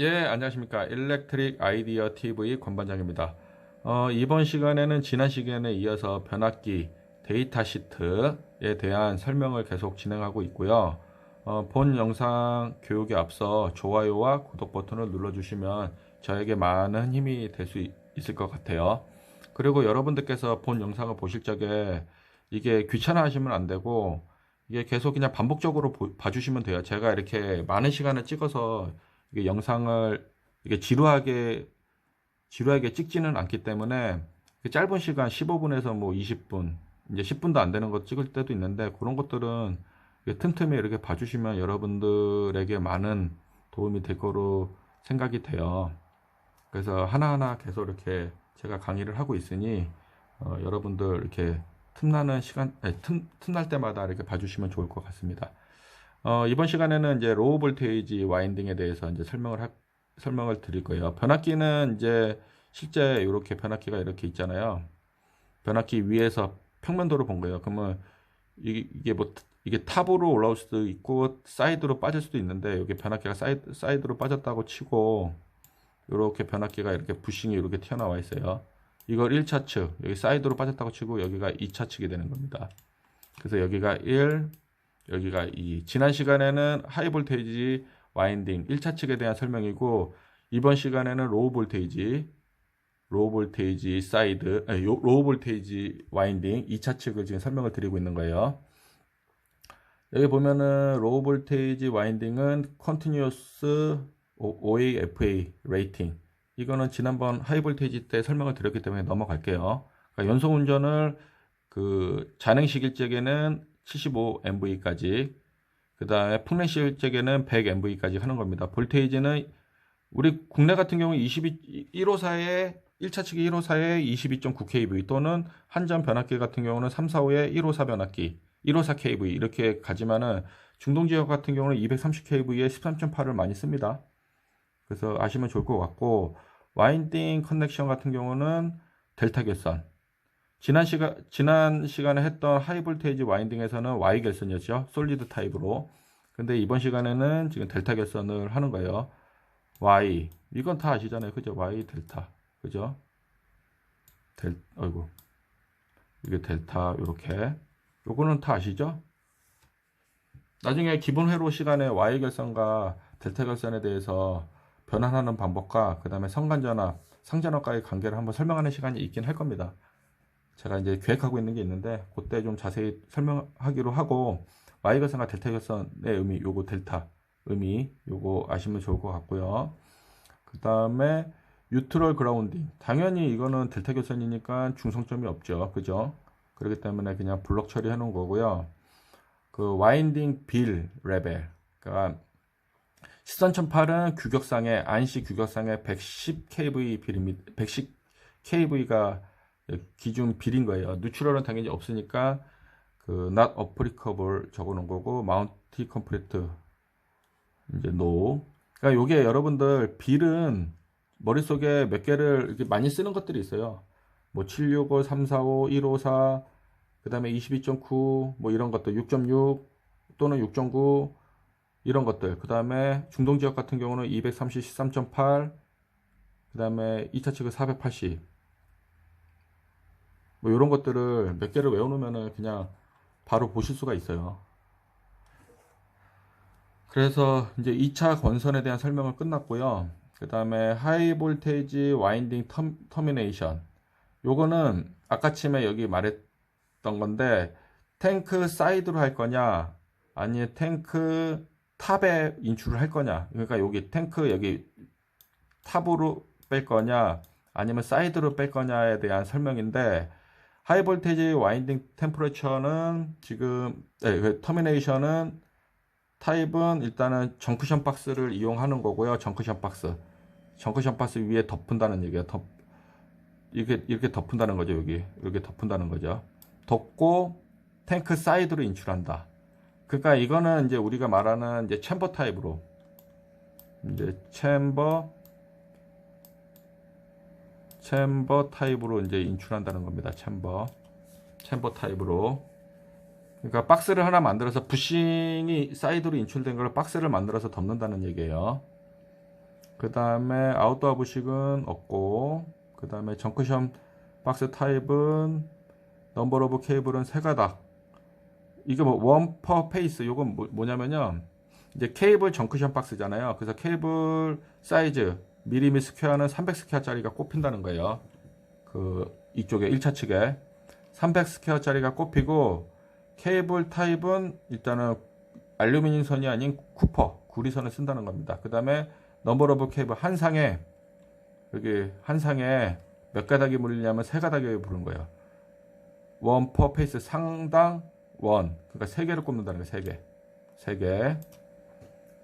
예, 안녕하십니까. 일렉트릭 아이디어 TV 권반장입니다. 어, 이번 시간에는 지난 시간에 이어서 변압기 데이터 시트에 대한 설명을 계속 진행하고 있고요. 어, 본 영상 교육에 앞서 좋아요와 구독 버튼을 눌러주시면 저에게 많은 힘이 될 수 있을 것 같아요. 그리고 여러분들께서 본 영상을 보실 적에 이게 귀찮아 하시면 안 되고 이게 계속 그냥 반복적으로 보- 봐주시면 돼요. 제가 이렇게 많은 시간을 찍어서 이게 영상을 이게 지루하게 지루하게 찍지는 않기 때문에 그 짧은 시간 15분에서 뭐 20분 이제 10분도 안 되는 거 찍을 때도 있는데 그런 것들은 틈틈이 이렇게 봐주시면 여러분들에게 많은 도움이 될 거로 생각이 돼요. 그래서 하나하나 계속 이렇게 제가 강의를 하고 있으니 어, 여러분들 이렇게 틈나는 시간 아니, 틈, 틈날 때마다 이렇게 봐주시면 좋을 것 같습니다. 어, 이번 시간에는 이제 로우 볼테이지 와인딩에 대해서 이제 설명을 하, 설명을 드릴 거예요. 변압기는 이제 실제 이렇게 변압기가 이렇게 있잖아요. 변압기 위에서 평면도로 본 거예요. 그러면 이게, 이게 뭐 이게 탑으로 올라올 수도 있고 사이드로 빠질 수도 있는데 여기 변압기가 사이드, 사이드로 빠졌다고 치고 이렇게 변압기가 이렇게 부싱이 이렇게 튀어나와 있어요. 이걸 1차 측, 여기 사이드로 빠졌다고 치고 여기가 2차 측이 되는 겁니다. 그래서 여기가 1, 여기가 2. 지난 시간에는 하이 볼테이지 와인딩 1차 측에 대한 설명이고 이번 시간에는 로우 볼테이지 로우 볼테이지 사이드 아니, 요- 로우 볼테이지 와인딩 2차 측을 지금 설명을 드리고 있는 거예요. 여기 보면은 로우 볼테이지 와인딩은 컨티뉴어스 OAFA 레이팅 이거는 지난번 하이 볼테이지 때 설명을 드렸기 때문에 넘어갈게요. 그러니까 연속 운전을 그 잔행 시길적에는 75 MV까지 그 다음에 풍량 시길적에는 100 MV까지 하는 겁니다. 볼테이지는 우리 국내 같은 경우 22 154에 1차 측이 154에 22.9 kV 또는 한전 변압기 같은 경우는 345에 154 변압기 154 kV 이렇게 가지만은 중동 지역 같은 경우는 230 kV에 13.8을 많이 씁니다. 그래서 아시면 좋을 것 같고 와인딩 커넥션 같은 경우는 델타 결선 지난 시간 지난 시간에 했던 하이 볼테이지 와인딩에서는 Y 결선이었죠. 솔리드 타입으로. 근데 이번 시간에는 지금 델타 결선을 하는 거예요. Y 이건 다 아시잖아요. 그죠? Y 델타. 그죠? 델 아이고. 이게 델타 요렇게. 요거는 다 아시죠? 나중에 기본 회로 시간에 Y 결선과 델타 결선에 대해서 변환하는 방법과 그 다음에 성간전압, 상전압과의 관계를 한번 설명하는 시간이 있긴 할 겁니다. 제가 이제 계획하고 있는 게 있는데 그때 좀 자세히 설명하기로 하고 Y 결선과 델타 결선의 의미 요거 델타 의미 요거 아시면 좋을 것 같고요. 그 다음에 뉴트럴 그라운딩 당연히 이거는 델타 결선이니까 중성점이 없죠. 그죠? 그렇기 때문에 그냥 블록 처리해 놓은 거고요. 그 와인딩 빌 레벨 그러니까 13008은 규격상의 안시 규격상의 110 kV 빌입니다. 110 kV가 기준 빌인 거예요. 누트럴은 당연히 없으니까 그 not applicable 적어 놓은 거고 마운티 컴플리트 이제 no. 그러니까 요게 여러분들 빌은 머릿속에 몇 개를 이렇게 많이 쓰는 것들이 있어요. 뭐 765, 345, 154, 그 다음에 22.9 뭐 이런 것들 6.6 또는 6.9 이런 것들. 그 다음에 중동 지역 같은 경우는 230, 13.8 그 다음에 2차 측은 480 뭐 이런 것들을 몇 개를 외워놓으면은 그냥 바로 보실 수가 있어요. 그래서 이제 2차 건선에 대한 설명은 끝났고요. 그 다음에 하이 볼테이지 와인딩 터 미네이션. 요거는 아까 침에 여기 말했던 건데 탱크 사이드로 할 거냐 아니면 탱크 탑에 인출을 할 거냐. 그러니까 여기 탱크 여기 탑으로 뺄 거냐 아니면 사이드로 뺄 거냐에 대한 설명인데 하이 볼테이지 와인딩 템퍼레처는 지금 네, 그 터미네이션은 타입은 일단은 정크션 박스를 이용하는 거고요. 정크션 박스. 정크션 박스 위에 덮은다는 얘기예요. 덮 이렇게 이렇게 덮은다는 거죠. 여기 이렇게 덮은다는 거죠. 덮고 탱크 사이드로 인출한다. 그러니까 이거는 이제 우리가 말하는 이제 챔버 타입으로 이제 챔버 챔버 타입으로 이제 인출한다는 겁니다. 챔버 챔버 타입으로 그러니까 박스를 하나 만들어서 부싱이 사이드로 인출된 걸 박스를 만들어서 덮는다는 얘기예요. 그 다음에 아웃도어 부식은 없고 그 다음에 정크션 박스 타입은 넘버 오브 케이블은 세 가닥 이게 뭐 원 퍼 페이스 요건 뭐, 뭐냐면요 이제 케이블 정크션 박스잖아요 그래서 케이블 사이즈 미리미 스퀘어는 300 스퀘어짜리가 꼽힌다는 거예요 그 이쪽에 1차 측에 300 스퀘어짜리가 꼽히고 케이블 타입은 일단은 알루미늄 선이 아닌 쿠퍼 구리선을 쓴다는 겁니다 그 다음에 넘버 오브 케이블 한 상에 여기 한 상에 몇 가닥이 물리냐면 세 가닥이 부른 거예요. 원 퍼 페이스 상당 원. 그러니까 세 개를 꼽는다는 거예요. 세 개. 세 개.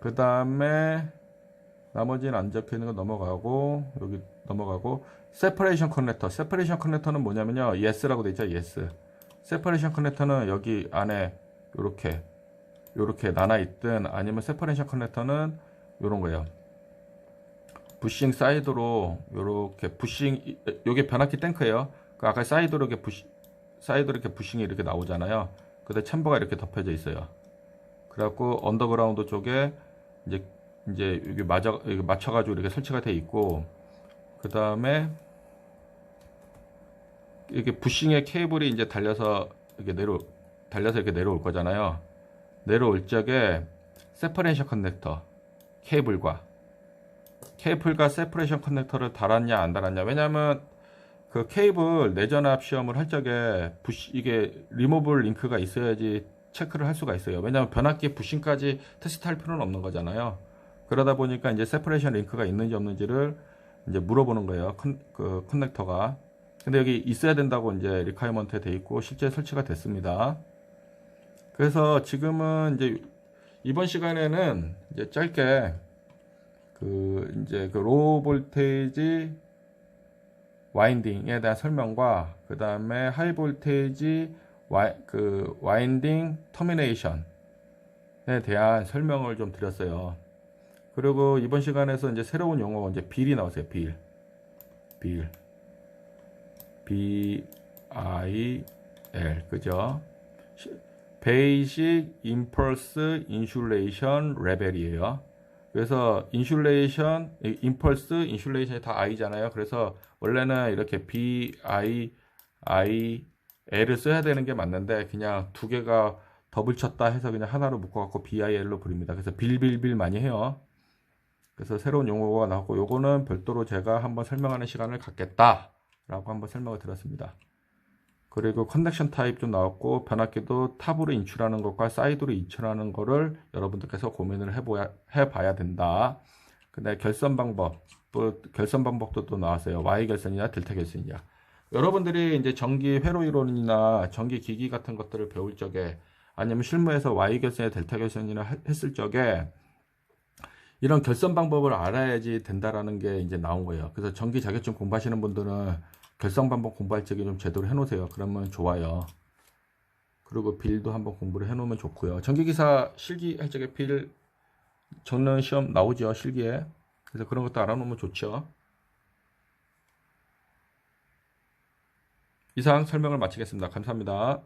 그 다음에 나머지는 안 적혀 있는 거 넘어가고 여기 넘어가고 세퍼레이션 커넥터. 세퍼레이션 커넥터는 뭐냐면요. yes라고 돼 있죠. yes. 세퍼레이션 커넥터는 여기 안에 요렇게 요렇게 나눠 있든 아니면 세퍼레이션 커넥터는 요런 거예요. 부싱 사이드로 요렇게 부싱 요게 변압기 탱크예요. 그 아까 사이드로 이렇게 부시 사이드로 이렇게 부싱이 이렇게 나오잖아요. 근데 챔버가 이렇게 덮여져 있어요. 그래갖고 언더그라운드 쪽에 이제 이제 여기 맞아 여기 맞춰가지고 이렇게 설치가 돼 있고 그 다음에 이렇게 부싱의 케이블이 이제 달려서 이렇게 내려 달려서 이렇게 내려올 거잖아요. 내려올 적에 세퍼레이션 커넥터 케이블과 케이블과 세퍼레이션 커넥터를 달았냐 안 달았냐. 왜냐하면 그 케이블 내전압 시험을 할 적에 부시, 이게 리모블 링크가 있어야지 체크를 할 수가 있어요. 왜냐하면 변압기 부싱까지 테스트 할 필요는 없는 거잖아요 그러다 보니까 이제 세퍼레이션 링크가 있는지 없는지를 이제 물어보는 거예요. 컨, 그 커넥터가. 근데 여기 있어야 된다고 이제 리카이먼트에 돼 있고 실제 설치가 됐습니다. 그래서 지금은 이제 이번 시간에는 이제 짧게 그 이제 그 로우 볼테이지 와인딩에 대한 설명과 그 다음에 하이 볼테이지 와, 그 와인딩 터미네이션에 대한 설명을 좀 드렸어요. 그리고 이번 시간에서 이제 새로운 용어가 이제 빌이 나왔어요. 빌. 빌. B I L 그죠? 베이직 임펄스 인슐레이션 레벨이에요. 그래서 인슐레이션, 임펄스, 인슐레이션이 다 I잖아요. 그래서 원래는 이렇게 B, I, I, L을 써야 되는 게 맞는데 그냥 두 개가 더블 쳤다 해서 그냥 하나로 묶어갖고 BIL로 부릅니다. 그래서 빌빌빌 많이 해요. 그래서 새로운 용어가 나왔고 요거는 별도로 제가 한번 설명하는 시간을 갖겠다라고 한번 설명을 드렸습니다. 그리고 커넥션 타입 좀 나왔고 변압기도 탑으로 인출하는 것과 사이드로 인출하는 거를 여러분들께서 고민을 해보야, 해봐야 된다. 근데 결선 방법, 또 결선 방법도 또 나왔어요. Y 결선이냐 델타 결선이냐. 여러분들이 이제 전기 회로 이론이나 전기 기기 같은 것들을 배울 적에 아니면 실무에서 Y 결선이나 델타 결선이나 했을 적에 이런 결선 방법을 알아야지 된다라는 게 이제 나온 거예요. 그래서 전기 자격증 공부하시는 분들은 결성 방법 공부할 적에 좀 제대로 해놓으세요. 그러면 좋아요. 그리고 빌도 한번 공부를 해놓으면 좋고요. 전기기사 실기 할 적에 빌 적는 시험 나오죠. 실기에. 그래서 그런 것도 알아놓으면 좋죠. 이상 설명을 마치겠습니다. 감사합니다.